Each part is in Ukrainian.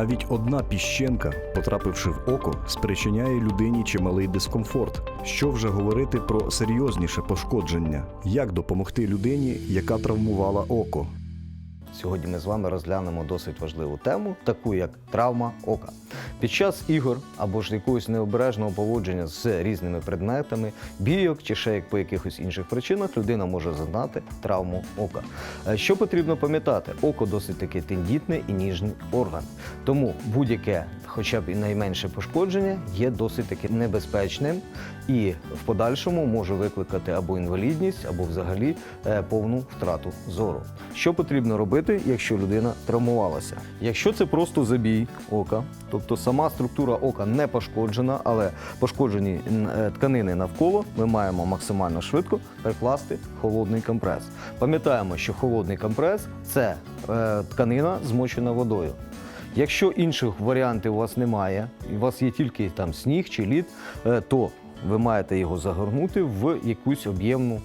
Навіть одна піщенка, потрапивши в око, спричиняє людині чималий дискомфорт. Що вже говорити про серйозніше пошкодження? Як допомогти людині, яка травмувала око? Сьогодні ми з вами розглянемо досить важливу тему, таку як травма ока. Під час ігор або ж якогось необережного поводження з різними предметами, бійок чи ще як по якихось інших причинах людина може зазнати травму ока. Е, Що потрібно пам'ятати? Око досить таки тендітний і ніжний орган. Тому будь-яке, хоча б і найменше пошкодження, є досить таки небезпечним і в подальшому може викликати або інвалідність, або взагалі е, повну втрату зору. Що потрібно робити, якщо людина травмувалася? Якщо це просто забій ока, тобто сама структура ока не пошкоджена, але пошкоджені е, тканини навколо, ми маємо максимально швидко перекласти холодний компрес. Пам'ятаємо, що холодний компрес це е, тканина змочена водою. Якщо інших варіантів у вас немає, і у вас є тільки там сніг чи лід, то ви маєте його загорнути в якусь об'ємну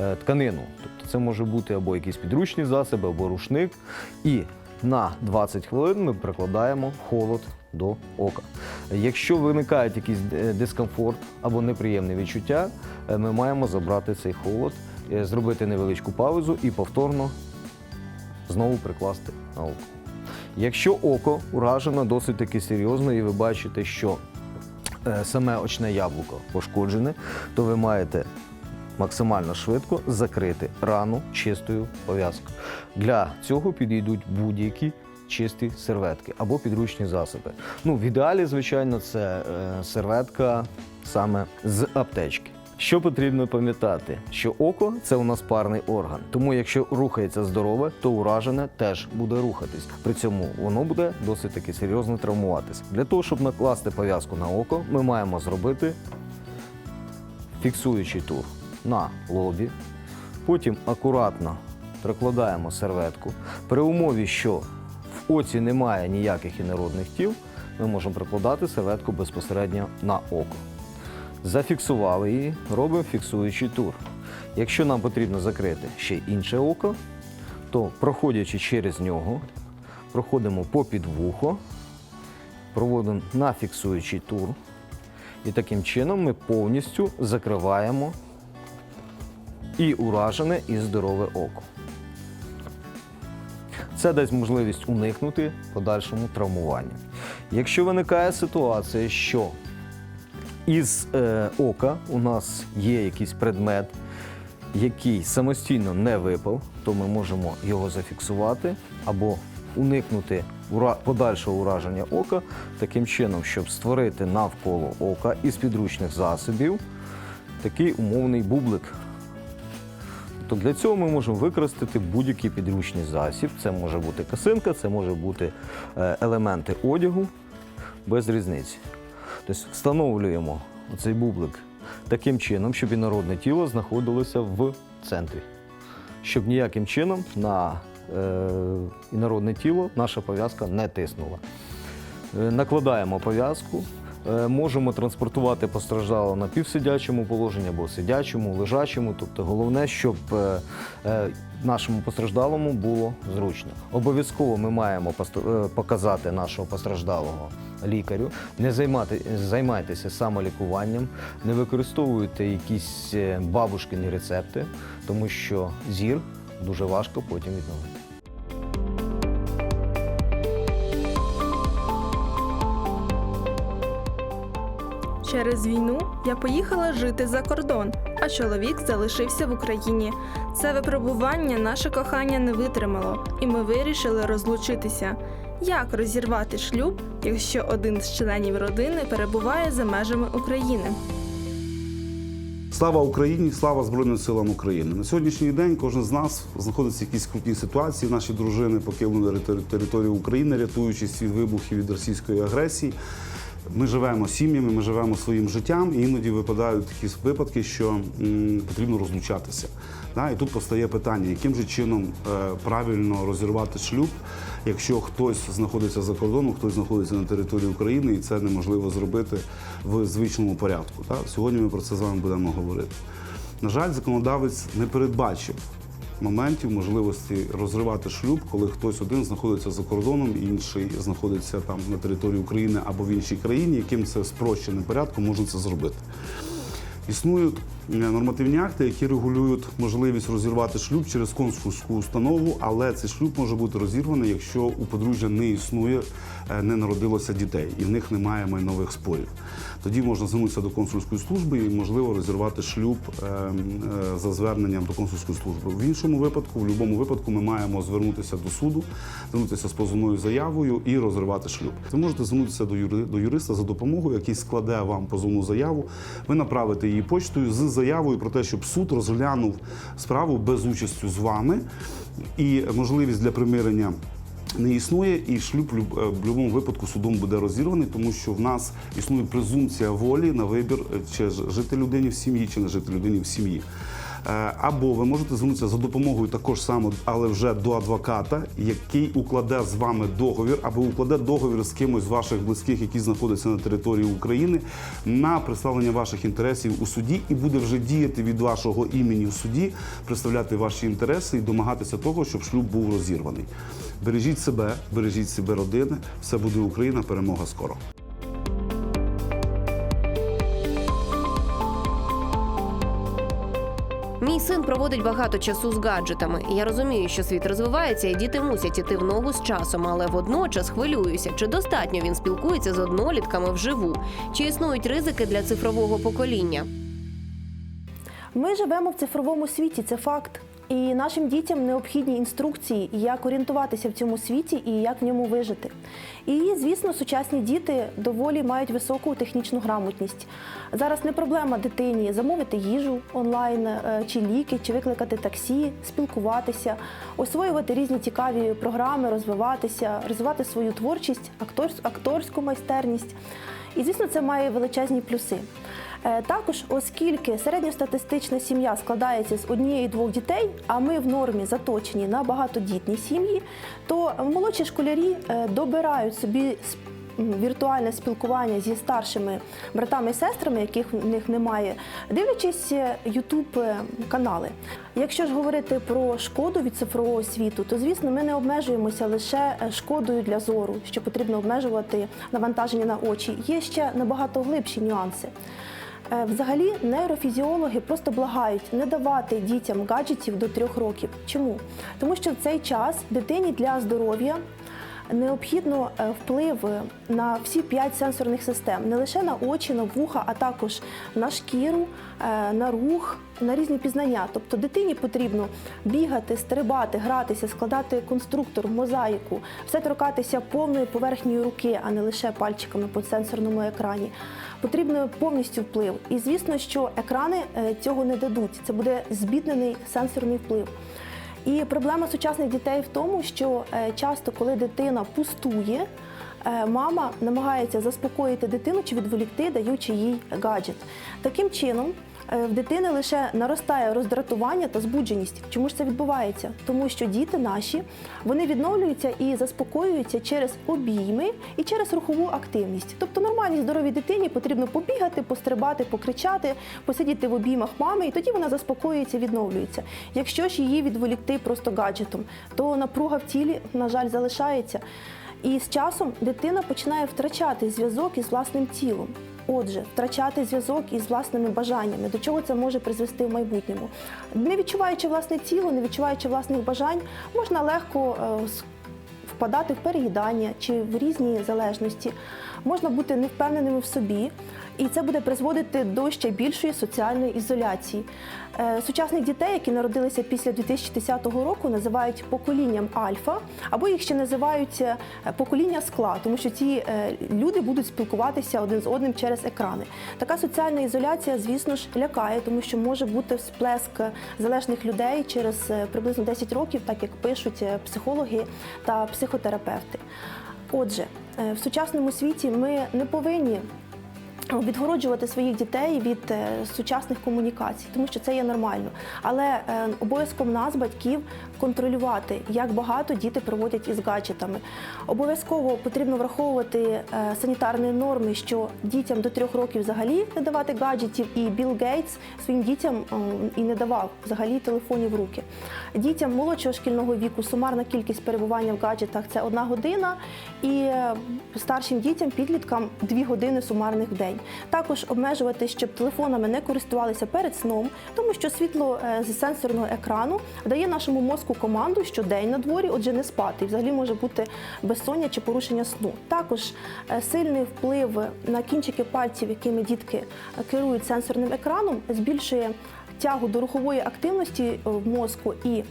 е, тканину. Тобто це може бути або якісь підручні засоби, або рушник. І на 20 хвилин ми прикладаємо холод до ока. Якщо виникає якийсь е, дискомфорт або неприємне відчуття, е, ми маємо забрати цей холод, зробити невеличку паузу і повторно знову прикласти на око. Якщо око уражено досить таки серйозно, і ви бачите, що саме очне яблуко пошкоджене, то ви маєте максимально швидко закрити рану чистою пов'язкою. Для цього підійдуть будь-які чисті серветки або підручні засоби. Ну, в ідеалі, звичайно, це е, серветка саме з аптечки. Що потрібно пам'ятати? Що око це у нас парний орган. Тому якщо рухається здорове, то уражене теж буде рухатись. При цьому воно буде досить таки серйозно травмуватися. Для того, щоб накласти пов'язку на око, ми маємо зробити фіксуючий тур на лобі. Потім акуратно прикладаємо серветку. При умові, що в оці немає ніяких інородних тіл, ми можемо прикладати серветку безпосередньо на око. Зафіксували її, робимо фіксуючий тур. Якщо нам потрібно закрити ще інше око, то проходячи через нього, проходимо попід вухо, проводимо на фіксуючий тур. І таким чином ми повністю закриваємо і уражене, і здорове око. Це дасть можливість уникнути подальшому травмуванню. Якщо виникає ситуація, що із е, ока у нас є якийсь предмет, який самостійно не випав, то ми можемо його зафіксувати або уникнути ура- подальшого ураження ока таким чином, щоб створити навколо ока із підручних засобів такий умовний бублик. То для цього ми можемо використати будь-який підручний засіб. Це може бути косинка, це може бути е, елементи одягу без різниці. Тобто встановлюємо цей бублик таким чином, щоб інородне тіло знаходилося в центрі. Щоб ніяким чином на е, інородне тіло наша пов'язка не тиснула. Е, Накладаємо пов'язку, можемо транспортувати постраждалого на півсидячому положенні або сидячому, лежачому. Тобто головне, щоб е, е, нашому постраждалому було зручно. Обов'язково ми маємо е, показати нашого постраждалого лікарю. Не займати, займайтеся самолікуванням, не використовуйте якісь е, бабушкині рецепти, тому що зір дуже важко потім відновити. Через війну я поїхала жити за кордон, а чоловік залишився в Україні. Це випробування наше кохання не витримало, і ми вирішили розлучитися. Як розірвати шлюб, якщо один з членів родини перебуває за межами України? Слава Україні, слава Збройним силам України. На сьогоднішній день кожен з нас знаходиться в якійсь крутій ситуації. Наші дружини покинули територію України, рятуючись від вибухів від російської агресії. Ми живемо сім'ями, ми живемо своїм життям, і іноді випадають такі випадки, що м, потрібно розлучатися. Да? І тут постає питання, яким же чином е, правильно розірвати шлюб, якщо хтось знаходиться за кордоном, хтось знаходиться на території України, і це неможливо зробити в звичному порядку. Так? Сьогодні ми про це з вами будемо говорити. На жаль, законодавець не передбачив моментів можливості розривати шлюб, коли хтось один знаходиться за кордоном, інший знаходиться там на території України або в іншій країні, яким це спрощеним порядком можна це зробити. Існують нормативні акти, які регулюють можливість розірвати шлюб через консульську установу, але цей шлюб може бути розірваний, якщо у подружжя не існує, е, не народилося дітей і в них немає майнових спорів. Тоді можна звернутися до консульської служби і можливо розірвати шлюб е, е, за зверненням до консульської служби. В іншому випадку, в будь-якому випадку, ми маємо звернутися до суду, звернутися з позовною заявою і розривати шлюб. Ви можете звернутися до юриста за допомогою, який складе вам позовну заяву. Ви направите її почтою з заявою про те, щоб суд розглянув справу без участю з вами і можливість для примирення. Не існує, і шлюб в е, будь-якому випадку судом буде розірваний, тому що в нас існує презумпція волі на вибір, е, чи жити людині в сім'ї, чи не жити людині в сім'ї. Е, Або ви можете звернутися за допомогою також само, але вже до адвоката, який укладе з вами договір, або укладе договір з кимось з ваших близьких, які знаходяться на території України, на представлення ваших інтересів у суді, і буде вже діяти від вашого імені в суді, представляти ваші інтереси і домагатися того, щоб шлюб був розірваний. Бережіть себе, бережіть себе родини. Все буде Україна. Перемога скоро. Мій син проводить багато часу з гаджетами. Я розумію, що світ розвивається, і діти мусять іти в ногу з часом, але водночас хвилююся, чи достатньо він спілкується з однолітками вживу, чи існують ризики для цифрового покоління. Ми живемо в цифровому світі, це факт. І нашим дітям необхідні інструкції, як орієнтуватися в цьому світі і як в ньому вижити. І, звісно, сучасні діти доволі мають високу технічну грамотність. Зараз не проблема дитині замовити їжу онлайн, е, чи ліки, чи викликати таксі, спілкуватися, освоювати різні цікаві програми, розвиватися, розвивати свою творчість, акторську майстерність. І, звісно, це має величезні плюси. Е, Також, оскільки середньостатистична сім'я складається з однієї-двох дітей, а ми в нормі заточені на багатодітні сім'ї, то молодші школярі е, добирають собі віртуальне спілкування зі старшими братами і сестрами, яких в них немає, дивлячись Ютуб канали. Якщо ж говорити про шкоду від цифрового світу, то звісно ми не обмежуємося лише е, шкодою для зору, що потрібно обмежувати навантаження на очі. Є ще набагато глибші нюанси. Е, Взагалі, нейрофізіологи просто благають не давати дітям гаджетів до трьох років. Чому? Тому що в цей час дитині для здоров'я необхідно е, вплив на всі п'ять сенсорних систем, не лише на очі, на вуха, а також на шкіру, е, на рух, на різні пізнання. Тобто дитині потрібно бігати, стрибати, гратися, складати конструктор, мозаїку, все торкатися повною поверхнею руки, а не лише пальчиками по сенсорному екрані. Потрібно повністю вплив. І звісно, що екрани е, цього не дадуть. Це буде збіднений сенсорний вплив. І проблема сучасних дітей в тому, що е, часто, коли дитина пустує, е, мама намагається заспокоїти дитину чи відволікти, даючи їй гаджет. Таким чином, в дитини лише наростає роздратування та збудженість. Чому ж це відбувається? Тому що діти наші вони відновлюються і заспокоюються через обійми і через рухову активність. Тобто нормальній здоровій дитині потрібно побігати, пострибати, покричати, посидіти в обіймах мами, і тоді вона заспокоюється, відновлюється. Якщо ж її відволікти просто гаджетом, то напруга в тілі, на жаль, залишається. І з часом дитина починає втрачати зв'язок із власним тілом. Отже, втрачати зв'язок із власними бажаннями, до чого це може призвести в майбутньому. Не відчуваючи власне тіло, не відчуваючи власних бажань, можна легко е, впадати в переїдання чи в різні залежності. Можна бути невпевненими в собі, і це буде призводити до ще більшої соціальної ізоляції. Е, Сучасних дітей, які народилися після 2010 року, називають поколінням альфа, або їх ще називають е, покоління скла, тому що ці е, люди будуть спілкуватися один з одним через екрани. Така соціальна ізоляція, звісно ж, лякає, тому що може бути всплеск залежних людей через приблизно 10 років, так як пишуть психологи та психотерапевти. Отже, е, в сучасному світі ми не повинні відгороджувати своїх дітей від е, сучасних комунікацій, тому що це є нормально. Але е, обов'язком нас, батьків, контролювати, як багато діти проводять із гаджетами. Обов'язково потрібно враховувати е, санітарні норми, що дітям до трьох років взагалі не давати гаджетів, і Білл Гейтс своїм дітям і не давав взагалі телефонів в руки. Дітям молодшого шкільного віку сумарна кількість перебування в гаджетах це одна година, і старшим дітям, підліткам дві години сумарних в день. Також обмежувати, щоб телефонами не користувалися перед сном, тому що світло е, з сенсорного екрану дає нашому мозку команду, що день на дворі, отже, не спати. І взагалі може бути безсоння чи порушення сну. Також е, сильний вплив на кінчики пальців, якими дітки е, керують сенсорним екраном, збільшує тягу до рухової активності в мозку, і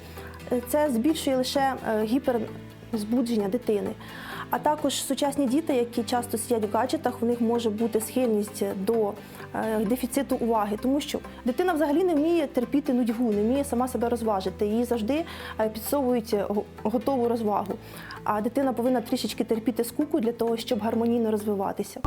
це збільшує лише гіперзбудження дитини. А також сучасні діти, які часто сидять в гаджетах, у них може бути схильність до е, дефіциту уваги, тому що дитина взагалі не вміє терпіти нудьгу, не вміє сама себе розважити. Її завжди е, підсовують е, готову розвагу. А дитина повинна трішечки терпіти скуку для того, щоб гармонійно розвиватися.